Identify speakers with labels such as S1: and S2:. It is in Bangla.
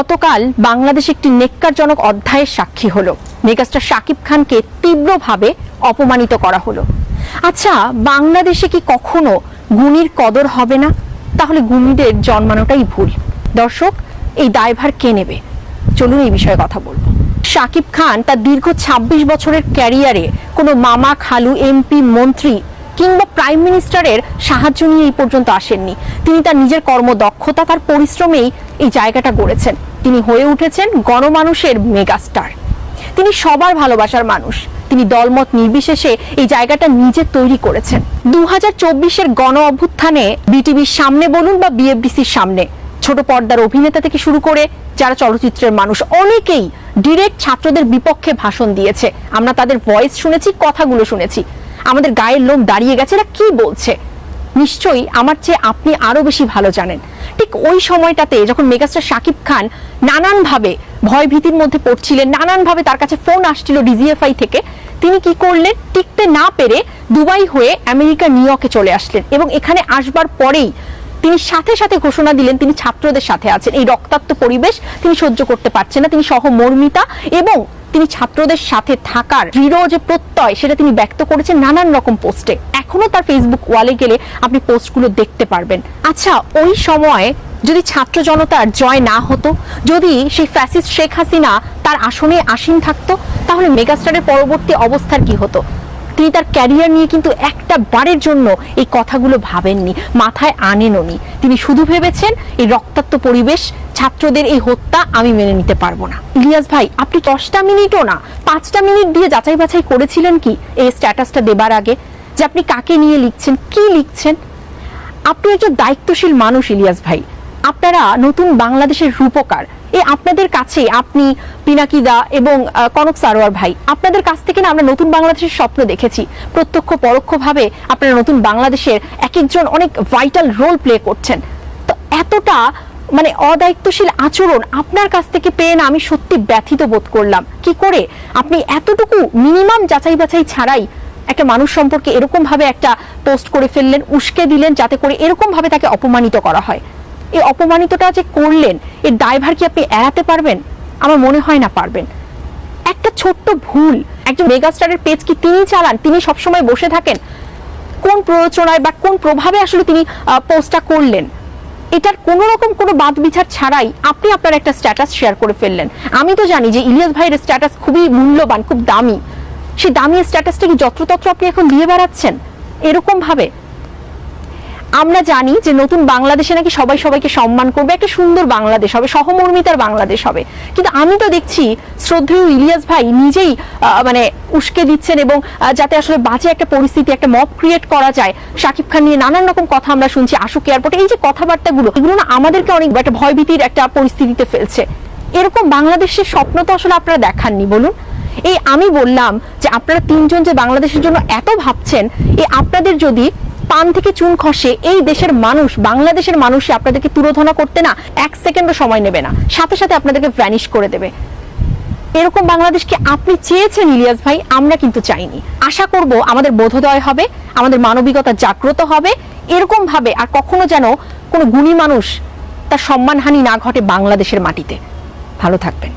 S1: গতকাল বাংলাদেশ একটি নেককারজনক অধ্যায়ের সাক্ষী হলো। মেগাস্টার শাকিব খানকে তীব্রভাবে অপমানিত করা হলো। আচ্ছা বাংলাদেশে কি কখনো গুণীর কদর হবে না? তাহলে গুণীদের জন্মানোটাই ভুল। দর্শক, এই দায়ভার কে নেবে? চলুন এই বিষয়ে কথা বলব। শাকিব খান তার দীর্ঘ ২৬ বছরের ক্যারিয়ারে কোনো মামা খালু এমপি মন্ত্রী কিংবা প্রাইম মিনিস্টারের সাহায্য নিয়ে এই পর্যন্ত আসেননি। তিনি তার নিজের কর্মদক্ষতা, তার পরিশ্রমেই এই জায়গাটা গড়েছেন। তিনি হয়ে উঠেছেন গণমানুষের মেগাস্টার। তিনি সবার ভালোবাসার মানুষ। তিনি দলমত নির্বিশেষে এই জায়গাটা নিজে তৈরি করেছেন। দু হাজার চব্বিশের গণ অভ্যুত্থানে বিটিভির সামনে বলুন বা বিএফডিসির সামনে, ছোট পর্দার অভিনেতা থেকে শুরু করে যারা চলচ্চিত্রের মানুষ, অনেকেই ডিরেক্ট ছাত্রদের বিপক্ষে ভাষণ দিয়েছে। আমরা তাদের ভয়েস শুনেছি, কথাগুলো শুনেছি। আমাদের গায়ের লোম দাঁড়িয়ে গেছে, এরা কি বলছে? নিশ্চয়ই আমার চেয়ে আপনি আরও বেশি ভালো জানেন। ঠিক ওই সময়টাতে যখন মেগাস্টার শাকিব খান নানানভাবে ভয় ভীতির মধ্যে পড়ছিলেন, নানানভাবে তার কাছে ফোন আসছিল ডিজিএফআই থেকে, তিনি কি করলেন? টিকতে না পেরে দুবাই হয়ে আমেরিকা, নিউ ইয়র্কে চলে আসলেন এবং এখানে আসবার পরেই তিনি সাথে সাথে ঘোষণা দিলেন তিনি ছাত্রদের সাথে আছেন। এই রক্তাক্ত পরিবেশ তিনি সহ্য করতে পারছেন না, তিনি সহমর্মিতা এবং তিনি ছাত্রদের সাথে থাকার দৃঢ় যে প্রত্যয়, সেটা তিনি ব্যক্ত করেছেন নানান রকম পোস্টে। এখনও তার ফেসবুক ওয়ালে গেলে আপনি পোস্টগুলো দেখতে পারবেন। আচ্ছা ওই সময় যদি ছাত্র জনতার জয় না হতো, যদি সেই ফ্যাসিস্ট শেখ হাসিনা তার আসনে আসীন থাকতো, তাহলে মেগাস্টারের পরবর্তী অবস্থার কি হতো? তিনি তার ক্যারিয়ার নিয়ে কিন্তু একটা বারের জন্য এই কথাগুলো ভাবেননি, মাথায় আনেননি। তিনি শুধু ভেবেছেন এই রক্তাক্ত পরিবেশ ছাত্রদের এই হত্যা আমি মেনে নিতে পারব না। ইলিয়াস ভাই, আপনি দশটা মিনিটও না, পাঁচটা মিনিট দিয়ে যাচাই বাছাই করেছিলেন কি এই স্ট্যাটাসটা দেবার আগে? যে আপনি কাকে নিয়ে লিখছেন, কি লিখছেন? আপনি একজন দায়িত্বশীল মানুষ, ইলিয়াস ভাই। আপনারা নতুন বাংলাদেশের রূপকার। এই আপনাদের কাছে আপনি পিনাকিদা এবং কনক সারোয়ার ভাই, আপনাদের কাছ থেকে না আমরা নতুন বাংলাদেশের স্বপ্ন দেখেছি। প্রত্যক্ষ পরোক্ষভাবে আপনারা নতুন বাংলাদেশের এক একজন অনেক ভাইটাল রোল প্লে করছেন। তো এতটা মানে অদায়িত্বশীল আচরণ আপনার কাছ থেকে পেয়ে না আমি সত্যি ব্যথিত বোধ করলাম। কি করে? আপনি এতটুকু মিনিমাম যাচাই বাছাই ছাড়াই একটা মানুষ সম্পর্কে এরকম ভাবে একটা পোস্ট করে ফেললেন, উস্কে দিলেন যাতে করে এরকম ভাবে তাকে অপমানিত করা হয়। এই অপমানিতটা যে করলেন, এর দায়ভার কি আপনি এড়াতে পারবেন? আমার মনে হয় না পারবেন। একটা ছোট্ট ভুল, একজন মেগাস্টারের পেজ কি তিনি চালান? তিনি সবসময় বসে থাকেন? কোন প্ররোচনায় বা কোন প্রভাবে আসলে তিনি পোস্টটা করলেন? এটার কোনো রকম কোনো বাদ বিচার ছাড়াই আপনি আপনার একটা স্ট্যাটাস শেয়ার করে ফেললেন। আমি তো জানি যে ইলিয়াস ভাইয়ের স্ট্যাটাস খুবই মূল্যবান, খুব দামি। সেই দামি স্ট্যাটাসটা কি যত্রতত্র আপনি এখন দিয়ে বেড়াচ্ছেন? এরকম ভাবে। আমরা জানি যে নতুন বাংলাদেশে নাকি সবাই সবাইকে সম্মান করবে, একটা সুন্দর বাংলাদেশ হবে, সহমর্মিতার বাংলাদেশ হবে। কিন্তু আমি তো দেখছি শ্রদ্ধেয় ইলিয়াস ভাই নিজেই মানে উস্কে দিচ্ছেন এবং যাতে আসলে বাজে একটা পরিস্থিতি, একটা মব ক্রিয়েট করা যায়। শাকিব খান নিয়ে নানান রকম কথা আমরা শুনছি আশুক এয়ারপোর্টে। এই যে কথাবার্তাগুলো, এগুলো না আমাদেরকে অনেক একটা ভয়ভীতির একটা পরিস্থিতিতে ফেলছে। এরকম বাংলাদেশের স্বপ্ন তো আসলে আপনারা দেখাননি, বলুন। এই আমি বললাম যে আপনারা তিনজন যে বাংলাদেশের জন্য এত ভাবছেন, এই আপনাদের যদি পান থেকে চুন খসে, এই দেশের মানুষ, বাংলাদেশের মানুষ আপনাদেরকে তুলোধনা করতে না এক সেকেন্ডও সময় নেবে না। সাথে সাথে আপনাদেরকে ভ্যানিশ করে দেবে। এরকম বাংলাদেশকে আপনি চেয়েছেন, ইলিয়াস ভাই? আমরা কিন্তু চাইনি। আশা করব আমাদের বোধোদয় হবে, আমাদের মানবিকতা জাগ্রত হবে। এরকম ভাবে আর কখনো যেন কোনো গুণী মানুষ তার সম্মানহানি না ঘটে বাংলাদেশের মাটিতে। ভালো থাকবেন।